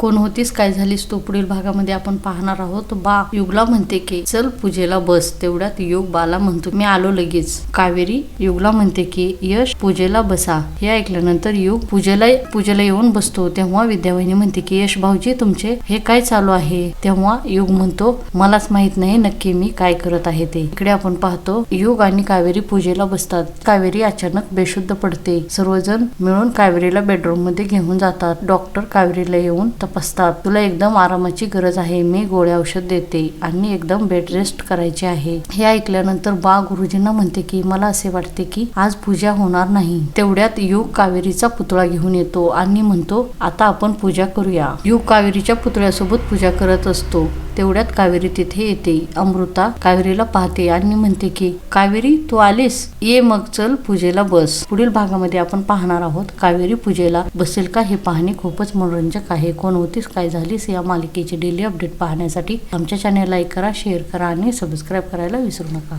कोण होतीस काय झालीस तो पुढील भागामध्ये आपण पाहणार आहोत. बा युगला म्हणते की चल पूजेला बस. तेवढ्यात योग बाला म्हणतो मी आलो लगेच. कावेरी युगला म्हणते की यश पूजेला बसा. हे ऐकल्यानंतर युग पूजेला पूजेला येऊन बसतो. तेव्हा विद्यावाहिनी म्हणते की यश भाऊजी तुमचे हे काय चालू आहे? तेव्हा योग म्हणतो मलाच माहीत नाही नक्की मी काय करत आहे ते. इकडे आपण पाहतो योग आणि कावेरी पूजेला बसतात. कावेरी अचानक बेशुद्ध पडते. सर्वजण मिळून कावेरीला बेडरूममध्ये घेऊन जातात. डॉक्टर कावेरीला येऊन तपासतात. तुला एकदम आरामाची गरज आहे मी गोळ्या औषध देते आणि एकदम बेड रेस्ट करायची आहे. हे ऐकल्यानंतर बा गुरुजींना म्हणते की मला असे वाटते की आज पूजा होणार नाही. तेवढ्यात युग कावेरीचा पुतळा घेऊन येतो आणि म्हणतो आता आपण पूजा करूया. युग कावेरीच्या पुतळ्यासोबत पूजा करत असतो. तेवढ्यात कावेरी तिथे येते. अमृता कावेरीला पाहते आणि म्हणते की कावेरी तू आलीस? ये मग चल पूजेला बस. पुढील भागामध्ये आपण पाहणार आहोत कावेरी पूजेला बसेल का हे पाहणे खूपच मनोरंजक आहे. कोण होतीस काय झालीस या मालिकेचे डेली अपडेट पाहण्यासाठी आमच्या चॅनेल लाईक करा शेअर करा आणि सबस्क्राईब करायला विसरू नका.